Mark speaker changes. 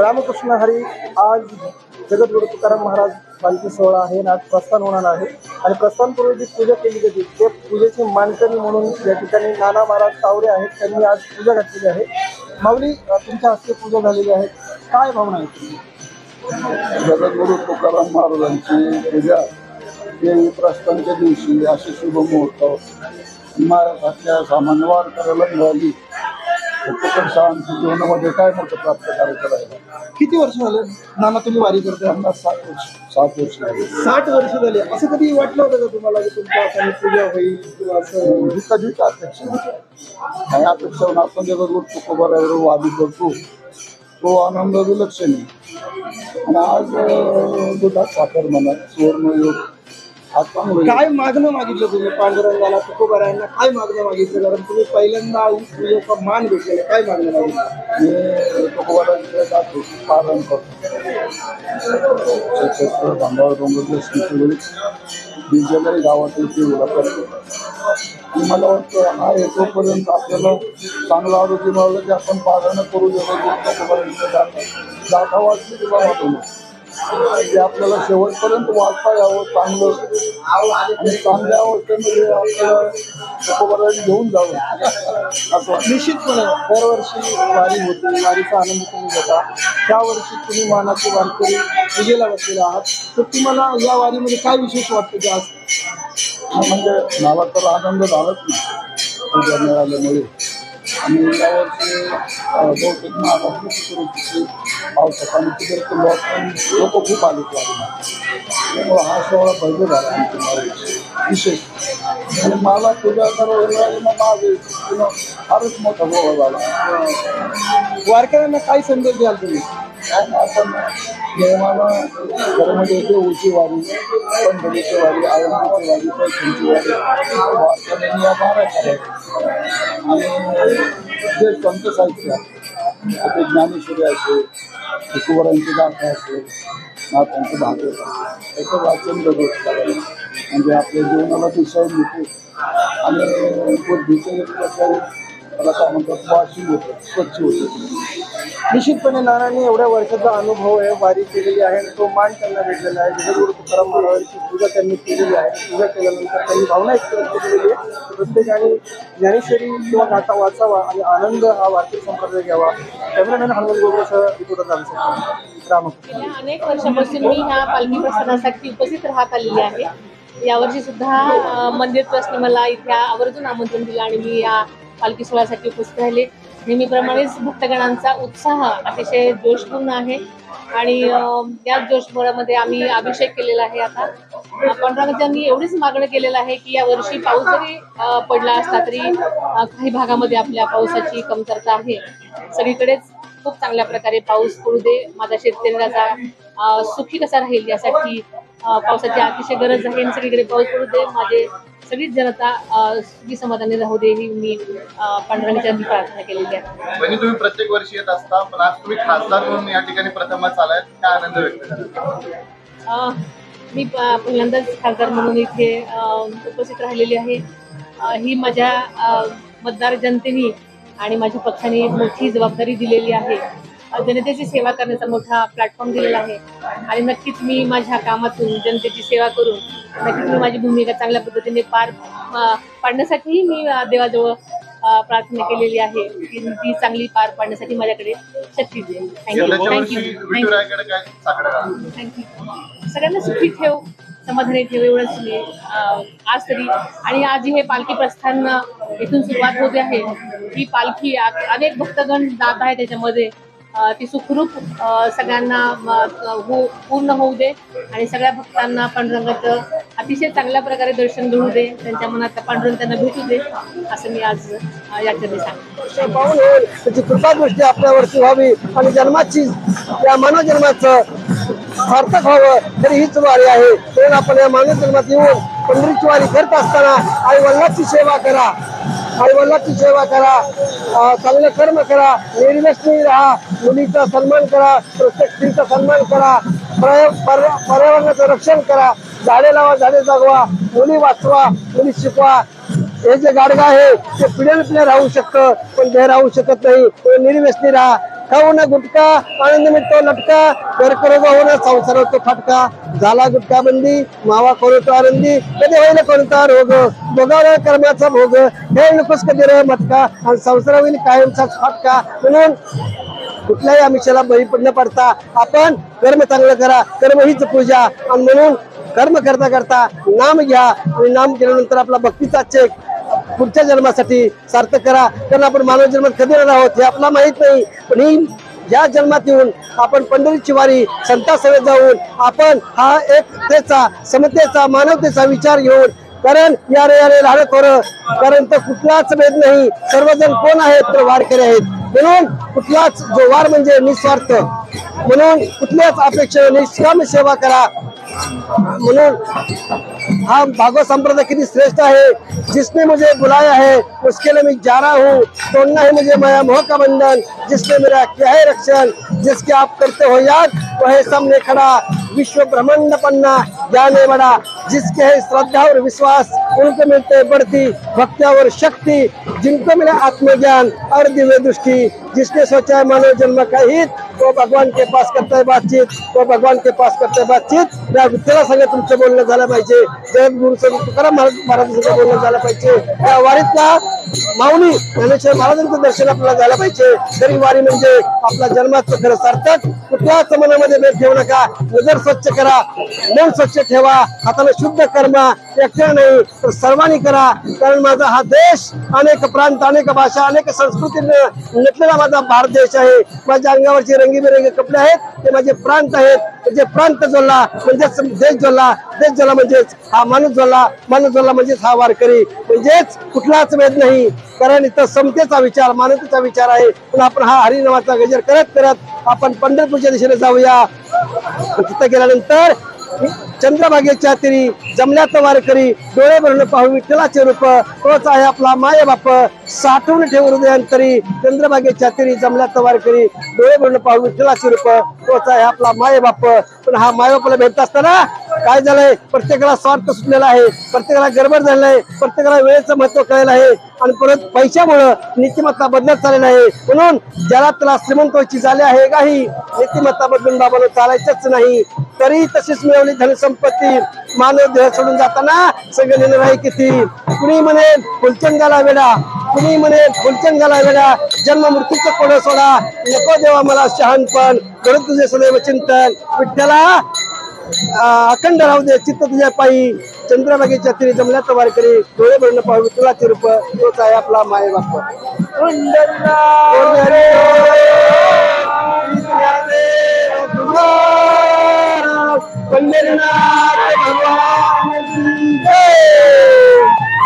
Speaker 1: रामकृष्ण हरी आज जगद्गुरु तुकाराम महाराज पालखी सोहळा आहे आणि आज प्रस्थान होणार आहे. आणि प्रस्थानपूर्वी जी पूजा केली जाते ते पूजेची मानकरी म्हणून या ठिकाणी नाना महाराज तावरे आहेत. त्यांनी आज पूजा घातलेली आहे. माऊली तुमच्या हस्ते पूजा झालेली आहे. काय भावना आहे?
Speaker 2: जगद्गुरु तुकाराम महाराजांची पूजा देवी प्रस्थानच्या दिवशी असे शुभ मुहूर्त महाराष्ट्रातल्या सामान्य वारकऱ्याला मिळाली तुकड शाळांच्या जीवनामध्ये काय मोठं प्राप्त करायचं राहिलं
Speaker 1: किती वर्ष झाले? नाना तुम्ही वारी करताय?
Speaker 2: त्यांना सात वर्ष. सात वर्ष झाली.
Speaker 1: साठ वर्ष झाली. असं कधी वाटलं होतं का तुम्हाला की तुमच्या हाताने पूजा होईल किंवा असं?
Speaker 2: ही कधीच अपेक्षा नव्हती. काही अपेक्षा होऊन आपण जगद्गुरु तुकोबारावर वादी करतो. तो आनंद विलक्षण आणि आज दुधात साखर म्हणा सुवर्णयोग
Speaker 1: काय मागणं मागितलं तुम्ही? पांडुरंगाला तुकोबारायांना काय मागणं मागितलं? कारण तुम्ही पहिल्यांदा पूजेचा मान भेटलेला. काय मागणं मागितलं?
Speaker 2: मी जातो पालन करतो भांडावर डोंगर स्मृती गावातील पिवळा करतो मला वाटतं हा येतोपर्यंत आपल्याला चांगलं आरोग्य मिळालं की आपण पारायण करू देतो तुकोबारांच्या जाता जाता वाचली किंवा वाटू ते आपल्याला शेवटपर्यंत वाचता यावं चांगलं. आणि चांगल्या अवस्थेमध्ये आपल्याला तुकोबारांनी घेऊन जावं. असं.
Speaker 1: निश्चितपणे. दरवर्षी वारी होते. वारीचा आनंद तुम्ही घेता. त्या वर्षी तुम्ही मानाचे वारकरी पूजेला बसलेले आहात. तर तुम्हाला या वारीमध्ये काय विशेष वाटतं की आज
Speaker 2: म्हणजे मला तर आनंद झालाच नाही. मिळाल्यामुळे आणि यावर्षी बहुतेक महाराष्ट्र पावसात आणि तिकडे लोक लोक खूप आले त्यामुळे हा सोहळा भव्य झाला आमच्या यावर्षी. विशेष. आणि मला पूजा करायला मग माझे फारच मोठा सोहळा झाला.
Speaker 1: वारकऱ्यांना काय संदेश द्याल तुम्ही?
Speaker 2: काय आपण नेमानं घरामध्ये येते उची वारी पंढरीची वारी आळंदीची वारी पैठणची वारी. या बारा करायच्या आणि जे संत साहित्य आहे, ज्ञानेश्वरी असेल तुकोबरांची गाथा असेल नाथांचे भागवत त्याचं वाचन दररोज करायचं म्हणजे आपल्या जीवनाला दिशा मिळते. आणि बुद्धीचे प्रकारे त्याला काय म्हणतात वाशी होतं स्वच्छ होतं.
Speaker 1: निश्चितपणे नानांनी एवढ्या वर्षाचा अनुभव आहे वारी केलेली आहे आणि तो मान त्यांना भेटलेला आहे. जगद्गुरु तुकाराम महाराजांची पूजा त्यांनी केलेली आहे. पूजा केल्यानंतर त्यांनी भावना एक व्यक्त केलेली आहे प्रत्येकाने ज्ञानेश्वरी किंवा गाथा वाचावा आणि आनंद हा वार्षिक संप्रदाय घ्यावा. कॅमेरामॅन हनुमान गोगरेसह रिपोर्टर रामकृष्ण.
Speaker 3: गेल्या अनेक वर्षापासून मी ह्या पालखी प्रस्थानासाठी उपस्थित राहत आलेली आहे. यावर्षी सुद्धा मंदिर ट्रस्टने मला इथे आवर्जून आमंत्रण दिलं आणि मी या पालखी सोहळ्यासाठी उपस्थित राहिले. नेहमीप्रमाणेच भक्तगणांचा उत्साह अतिशय जोशपूर्ण आहे. आणि त्याच याच जोशभरामध्ये आम्ही अभिषेक केलेला आहे आता. अ, एवढीच मागणं केलेलं आहे की या वर्षी पाऊस जरी पडला असला तरी काही भागामध्ये आपल्या पावसाची कमतरता आहे. सगळीकडेच खूप चांगल्या प्रकारे पाऊस पडू दे. माझा शेतकऱ्याचा सुखी कसा राहील यासाठी पावसाची अतिशय गरज आहे. आणि सगळीकडे पाऊस पडू दे माझे सगळीच जनता सुखी समाधानी राहू दे ही मी पांडुरंगाच्या प्रार्थना केलेली आहे.
Speaker 4: म्हणजे तुम्ही प्रत्येक वर्षी येत असता पण आज तुम्ही खासदार म्हणून या ठिकाणी प्रथमच आलाय काय आनंद व्यक्त
Speaker 3: मी पहिल्यांदाच खासदार म्हणून इथे उपस्थित राहिलेली आहे. ही माझ्या मतदार जनतेने आणि माझ्या पक्षाने मोठी जबाबदारी दिलेली आहे. जनतेची सेवा करण्याचा मोठा प्लॅटफॉर्म दिलेला आहे. आणि नक्कीच मी माझ्या कामातून जनतेची सेवा करून नक्कीच मी माझी भूमिका चांगल्या पद्धतीने पार पाडण्यासाठीही मी देवाजवळ प्रार्थना केलेली आहे की ती चांगली पार पाडण्यासाठी माझ्याकडे शक्ती देईल थँक्यू थँक्यू थँक्यू सगळ्यांना सुखी ठेव समाधानी ठेव एवढंच मी आज तरी. आणि आज हे पालखी प्रस्थान इथून सुरुवात होते आहे. ही पालखी अनेक भक्तगण जात आहे त्याच्यामध्ये. ती सुखरूप सगळ्यांना हो पूर्ण होऊ दे आणि सगळ्या भक्तांना पांडुरंगाचं अतिशय चांगल्या प्रकारे दर्शन घेऊ दे त्यांच्या मनात पांडुरंग त्यांना भेटू दे असं मी आज याच्याने सांगतो. सांगते
Speaker 1: पाहून होईल त्याची कृपादृष्टी आपल्यावरती व्हावी आणि जन्माची या मानव जन्माचं सार्थक व्हावं तरी हीच वारी आहे. म्हणून आपण या मानव जन्मात येऊन पंढरीची वारी करत असताना आई वडिलांची सेवा करा. आई वडिलांची सेवा करा चांगलं कर्म करा निर्व्यसनी राहा मुलीचा सन्मान करा प्रत्येक स्त्रीचा सन्मान करा पर्या- पर्यावरणाचं रक्षण करा झाडे लावा झाडे जगवा मुली वाचवा मुली शिकवा. हे जे गाडगा आहे ते पिढ्यान पिढ्या राहू शकतं पण ते राहू शकत नाही निर्व्यसनी राहा. खाऊ ना गुटका आनंद मिळतो लटका कर होऊ जाऊ ना संसार होतो फटका. झाला गुटका बंदी मावा करू आनंदी कधी होईल कोणता रोग? बघावला कर्माचा भोग. हे नकोस कधी र मटका? आणि संसार होईल कायमचाच फटका. म्हणून कुठल्याही आमिषाला बळी पडणं पडता आपण कर्म चांगलं करा. कर्म हीच पूजा. आणि म्हणून कर्म करता करता नाम घ्या. आणि नाम केल्यानंतर आपला भक्तीचा चेक पुढच्या जन्मासाठी सार्थक करा. कारण आपण मानव जन्मात कधी राहणार आहोत हे आपला माहीत नाही. पण ही या जन्मात येऊन आपण पंढरीची वारी संतासभेत जाऊन आपण हा एकतेचा समतेचा मानवतेचा विचार घेऊन कारण यारे यारे लाड खोर कारण तर कुठलाच भेद नाही. सर्वजण कोण आहेत तर वारकरी आहेत. म्हणून कुठलाच जो वार म्हणजे निस्वार्थ. म्हणून कुठल्याच अपेक्षा निष्काम सेवा करा. म्हणून हा भागवत संप्रदाय किती श्रेष्ठ है जिसने मुझे बुलाया है उसके लिए मैं जा रहा हूँ तोड़ना है मुझे माया मोह का बंधन जिसने मेरा किया है रक्षण जिसके आप करते हो याद वह सामने खड़ा विश्व ब्रह्मांड पन्ना ज्ञान बड़ा जिसके है श्रद्धा और विश्वास उनको मिलते बढ़ती भक्ति और शक्ति जिनको मिला आत्मज्ञान और दिव्य दृष्टि जिसने सोचा है मानव जन्म का हित वो भगवान के पास करता है बातचीत वो भगवान के पास करता है बातचीत। या विठ्ठला संग तुमचं बोलणं झालं पाहिजे जगद्गुरु संग तुकाराम महाराज महाराजांचं बोलणं झालं पाहिजे। या वारीतला माऊली ज्ञानेश्वर महाराजांचं दर्शन आपल्याला झालं पाहिजे. तरी वारी म्हणजे आपला जन्माचं खरं सार्थक. कुठल्याच मनामध्ये भेद ठेवू नका. नजर स्वच्छ करा. मन स्वच्छ ठेवा. हाताला शुद्ध कर्मा. एकट्या नाही तर सर्वांनी करा. कारण माझा हा देश अनेक प्रांत अनेक भाषा अनेक संस्कृतीने नटलेला माझा भारत देश आहे. माझ्या अंगावरचे रंगीबेरंगी कपडे आहेत. ते माझे प्रांत आहेत. म्हणजे प्रांत जोडला म्हणजेच देश जोडला. देश जोडला म्हणजेच हा माणूस जोडला. माणूस जोडला म्हणजेच हा वारकरी. म्हणजेच कुठलाच भेद नाही. कारण इथं समतेचा विचार मानवतेचा विचार आहे. पण आपण हा हरिनामाचा गजर करत करत आपण पंढरपूरच्या दिशेने जाऊया. तिथं गेल्यानंतर चंद्रभागेच्या तिरी जमल्यात वारकरी डोळे भरून पाहू विठ्ठलाचे रूप. तोच आहे आपला माय बाप. साठवून ठेव हृदयांतरी चंद्रभागेच्या तिरी जमल्यात वारकरी डोळे भरून पाहू विठ्ठलाचे रूप. तोच आहे आपला माय बाप. पण हा मायबापाला भेटत असताना काय झालंय? प्रत्येकाला स्वार्थ सुटलेला आहे. प्रत्येकाला गडबड झालेला आहे. प्रत्येकाला वेळेचं महत्त्व कळलेलं आहे. आणि परत पैशामुळं नीतिमत्ता बदलत चाललेला आहे. म्हणून ज्याला त्याला श्रीमंत झाली आहे काही नीतिमत्ता बदलून बाबाला चालायचंच नाही. तरी तशीच मिळवली धनसंपत्ती मानव देह सोडून जाताना सगळं आहे किती? कुणी म्हणेल फुलचंदाला वेडा कुणी म्हणेल फुलचंदाला वेडा जन्म मृत्यूचं कोण सोडा. नको देवा मला शहाणपण. करून तुझे सदैव चिंतन. विठ्ठला अखंड राहू दे चित्त तुझ्या पायी. चंद्रभागेच्या तिरी जमल्यात वारकरी डोळे भरून पाहू तुला रूप तोच आहे आपला माय बाप पंढरीनाथ भगवान की जय.